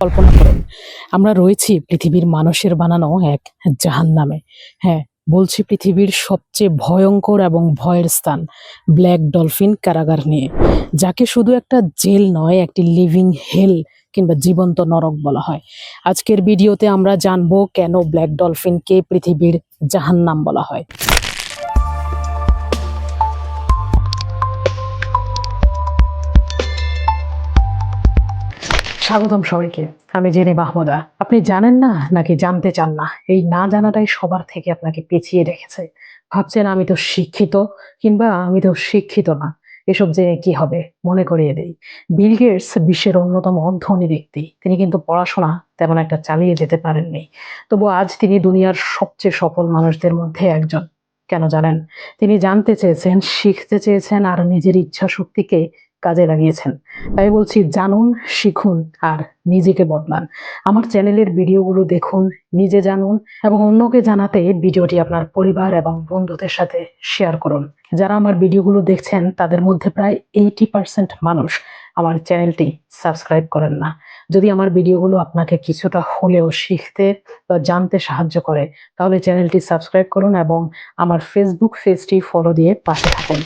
কল্পনা করুন। আমরা রয়েছি পৃথিবীর মানুষের বানানো এক জাহান নামে হ্যাঁ বলছি পৃথিবীর সবচেয়ে ভয়ঙ্কর এবং ভয়ের স্থান, ব্ল্যাক ডলফিন কারাগার নিয়ে, যাকে শুধু একটা জেল নয়, একটি লিভিং হেল কিংবা জীবন্ত নরক বলা হয়। আজকের ভিডিওতে আমরা জানব কেন ব্ল্যাক ডলফিনকে পৃথিবীর জাহান্নাম বলা হয়। স্বাগতম সবাইকে। আমি জেনে মাহমুদা। আপনি জানেন না নাকি জানতে চান না? এই না জানাটাই সবার থেকে আপনাকে পেছিয়ে রেখেছে। ভাবছেন আমি তো শিক্ষিত, কিংবা আমি তো শিক্ষিত না। এসব জেনে কি হবে? মনে করিয়ে দেই। বিল গেটস বিশ্বের অন্যতম ধনী ব্যক্তি। তিনি কিন্তু পড়াশোনা তেমন একটা চালিয়ে যেতে পারেননি। তবু আজ তিনি দুনিয়ার সবচেয়ে সফল মানুষদের মধ্যে একজন। কেন জানেন? তিনি জানতে চেয়েছেন, শিখতে চেয়েছেন, আর নিজের ইচ্ছা শক্তিকে কাজে লাগিয়েছেন। তাই বলছি, জানুন, শিখুন আর নিজেকে বদলান। আমার চ্যানেলের ভিডিওগুলো দেখুন, নিজে জানুন এবং অন্যকে জানাতে ভিডিওটি আপনার পরিবার এবং বন্ধুদের সাথে শেয়ার করুন। যারা আমার ভিডিওগুলো দেখছেন, তাদের মধ্যে প্রায় এইটি পার্সেন্ট মানুষ আমার চ্যানেলটি সাবস্ক্রাইব করেন না। যদি আমার ভিডিওগুলো আপনাকে কিছুটা হলেও শিখতে বা জানতে সাহায্য করে, তাহলে চ্যানেলটি সাবস্ক্রাইব করুন এবং আমার ফেসবুক পেজটি ফলো দিয়ে পাশে থাকুন।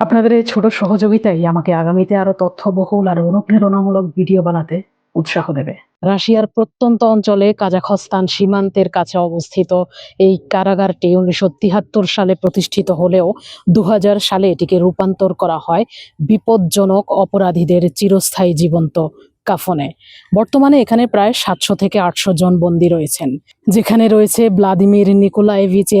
আপনাদের এই ছোট সহযোগিতাই আমাকে আগামীতে আরও তথ্যবহুল আর অনুপ্রেরণামূলক ভিডিও বানাতে উৎসাহ দেবে। রাশিয়ার প্রত্যন্ত অঞ্চলে কাজাখস্তান সীমান্তের কাছে অবস্থিত এই কারাগারটি উনিশশো সালে প্রতিষ্ঠিত হলেও দু হাজার সালে এটিকে রূপান্তর করা হয় বিপজ্জনক অপরাধীদের চিরস্থায়ী জীবন্ত কাফনে। বর্তমানে এখানে প্রায় সাতশো থেকে আটশো জন বন্দী রয়েছেন, যেখানে রয়েছে ভ্লাদিমির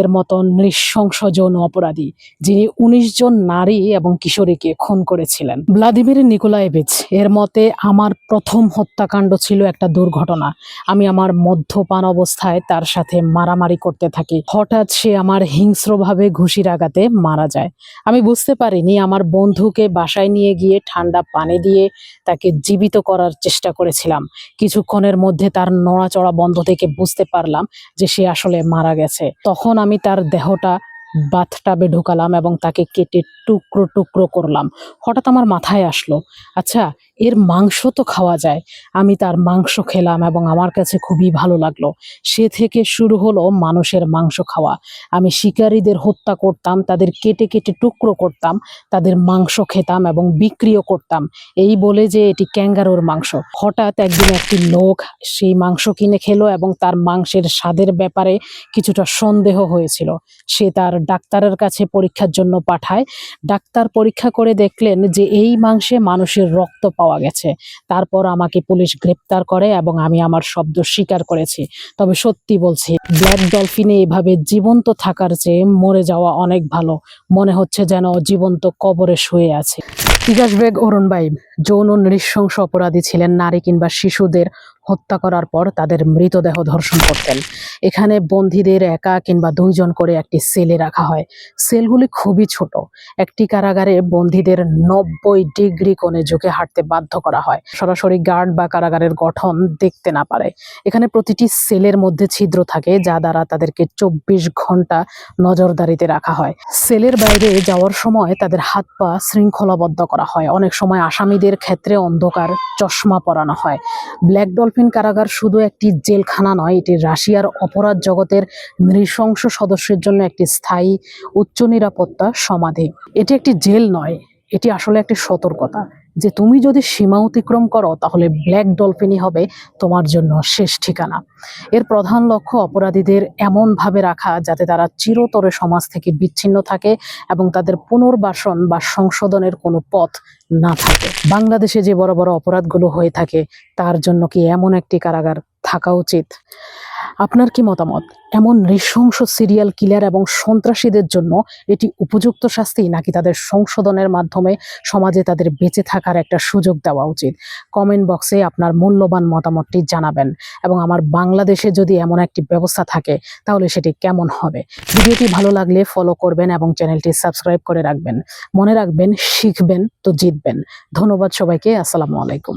এর মতন নৃশংস যৌন অপরাধী, যিনি উনিশ জন নারী এবং কিশোরীকে খুন করেছিলেন। ভ্লাদিমির নিকোলায়েভিচ, এর মতে, আমার প্রথম হত্যাকাণ্ড ছিল একটা দুর্ঘটনা। আমি আমার মদ্যপান অবস্থায় তার সাথে মারামারি করতে থাকি। হঠাৎ সে আমার হিংস্রভাবে ঘুষির আঘাতে মারা যায়। আমি বুঝতে পারিনি, আমার বন্ধুকে বাসায় নিয়ে গিয়ে ঠান্ডা পানি দিয়ে তাকে জীবিত করার চেষ্টা করেছিলাম। কিছুক্ষণের মধ্যে তার নড়াচড়া বন্ধ থেকে বুঝতে পারলাম যে সে আসলে মারা গেছে। তখন আমি তার দেহটা বাথটাবে ঢুকালাম এবং তাকে কেটে টুকরো টুকরো করলাম। হঠাৎ আমার মাথায় আসলো আচ্ছা এর মাংস তো খাওয়া যায়। আমি তার মাংস খেলাম এবং আমার কাছে খুবই ভালো লাগল। সে থেকে শুরু হলো মানুষের মাংস খাওয়া। আমি শিকারীদের হত্যা করতাম, তাদের কেটে কেটে টুকরো করতাম, তাদের মাংস খেতাম এবং বিক্রিও করতাম। এই বলে যে এটি ক্যাঙ্গারোর মাংস। হঠাৎ একদিন একটি লোক সেই মাংস কিনে খেলো এবং তার মাংসের স্বাদের ব্যাপারে কিছুটা সন্দেহ হয়েছিল। সে তার ডাক্তারের কাছে পরীক্ষার জন্য পাঠায়। ডাক্তার পরীক্ষা করে দেখলেন যে এই মাংসে মানুষের রক্ত পাওয়া গেছে। তারপর আমাকে পুলিশ গ্রেপ্তার করে এবং আমি আমার শব্দ স্বীকার করেছি। তবে সত্যি বলছি, ব্ল্যাক ডলফিনে এভাবে জীবন্ত থাকার চেয়ে মরে যাওয়া অনেক ভালো। মনে হচ্ছে যেন জীবন্ত কবরে শুয়ে আছে। তিগাস বেগ অরুণ ভাই, যৌন নৃশংস অপরাধী ছিলেন, নারী কিংবা শিশুদের হত্যা করার পর তাদের মৃতদেহ ধর্ষণ করতেন। এখানে বন্দীদের একা কিংবা দুইজন করে একটি সেলে রাখা হয়। সেলগুলি খুবই ছোট। একটি কারাগারে বন্দীদের নব্বই ডিগ্রি কোণে ঝুঁকে হাঁটতে বাধ্য করা হয়। সরাসরি গার্ড বা কারাগারের গঠন দেখতে না পারে। এখানে প্রতিটি সেলের মধ্যে ছিদ্র থাকে, যা দ্বারা তাদেরকে চব্বিশ ঘণ্টা নজরদারিতে রাখা হয়। সেলের বাইরে যাওয়ার সময় তাদের হাত পা শৃঙ্খলাবদ্ধ করা হয়। অনেক সময় আসামিদের ক্ষেত্রে অন্ধকার চশমা পরানো হয়। ব্ল্যাক ডলফিন কারাগার শুধু একটি জেলখানা নয়, এটি রাশিয়ার অপরাধ জগতের নৃশংস সদস্যের জন্য একটি স্থায়ী উচ্চ নিরাপত্তা সমাধি। এটি একটি জেল নয়, এটি আসলে একটি সতর্কতা। যে তুমি যদি সীমা অতিক্রম করো, তাহলে ব্ল্যাক ডলফিনই হবে তোমার জন্য শেষ ঠিকানা। এর প্রধান লক্ষ্য অপরাধীদের এমনভাবে রাখা যাতে তারা চিরতরে সমাজ থেকে বিচ্ছিন্ন থাকে এবং তাদের পুনর্বাসন বা সংশোধনের কোনো পথ না থাকে। বাংলাদেশে যে বড় বড় অপরাধগুলো হয়ে থাকে, তার জন্য কি এমন একটি কারাগার থাকা উচিত? আপনার কি মতামত? এমন নৃশংস সিরিয়াল কিলার এবং সন্ত্রাসীদের জন্য এটি উপযুক্ত শাস্তি নাকি তাদের সংশোধনের মাধ্যমে সমাজে তাদের বেঁচে থাকার একটা সুযোগ দেওয়া উচিত? কমেন্ট বক্সে আপনার মূল্যবান মতামতটি জানাবেন এবং আমার বাংলাদেশে যদি এমন একটি ব্যবস্থা থাকে, তাহলে সেটি কেমন হবে? ভিডিওটি ভালো লাগলে ফলো করবেন এবং চ্যানেলটি সাবস্ক্রাইব করে রাখবেন। মনে রাখবেন, শিখবেন তো জিতবেন। ধন্যবাদ সবাইকে, আসসালামু আলাইকুম।